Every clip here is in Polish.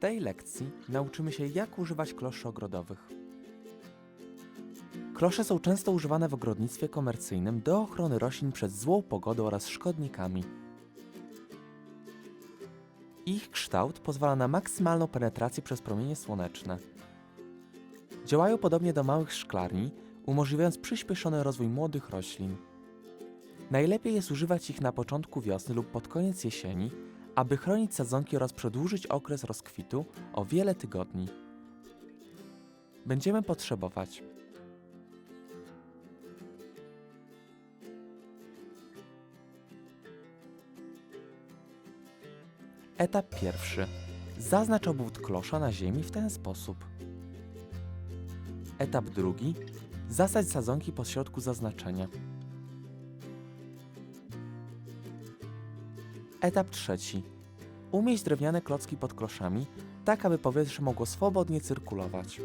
tej lekcji nauczymy się, jak używać kloszy ogrodowych. Klosze są często używane w ogrodnictwie komercyjnym do ochrony roślin przed złą pogodą oraz szkodnikami. Ich kształt pozwala na maksymalną penetrację przez promienie słoneczne. Działają podobnie do małych szklarni, umożliwiając przyspieszony rozwój młodych roślin. Najlepiej jest używać ich na początku wiosny lub pod koniec jesieni, aby chronić sadzonki oraz przedłużyć okres rozkwitu o wiele tygodni. Będziemy potrzebować Etap pierwszy. Zaznacz obwód klosza na ziemi w ten sposób. Etap drugi. Zasadź sadzonki po środku zaznaczenia. Etap trzeci. Umieść drewniane klocki pod kloszami, tak aby powietrze mogło swobodnie cyrkulować.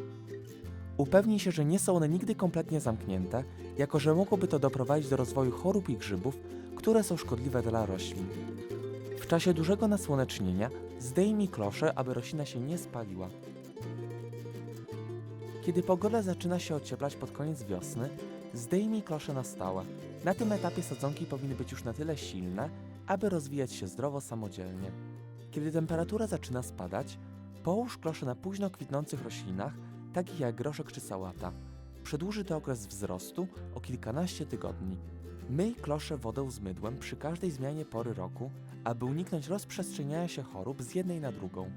Upewnij się, że nie są one nigdy kompletnie zamknięte, jako że mogłoby to doprowadzić do rozwoju chorób i grzybów, które są szkodliwe dla roślin. W czasie dużego nasłonecznienia zdejmij klosze, aby roślina się nie spaliła. Kiedy pogoda zaczyna się ocieplać pod koniec wiosny, zdejmij klosze na stałe. Na tym etapie sadzonki powinny być już na tyle silne, aby rozwijać się zdrowo samodzielnie. Kiedy temperatura zaczyna spadać, połóż klosze na późno kwitnących roślinach, takich jak groszek czy sałata. Przedłuży to okres wzrostu o kilkanaście tygodni. Myj klosze wodą z mydłem przy każdej zmianie pory roku, aby uniknąć rozprzestrzeniania się chorób z jednej na drugą.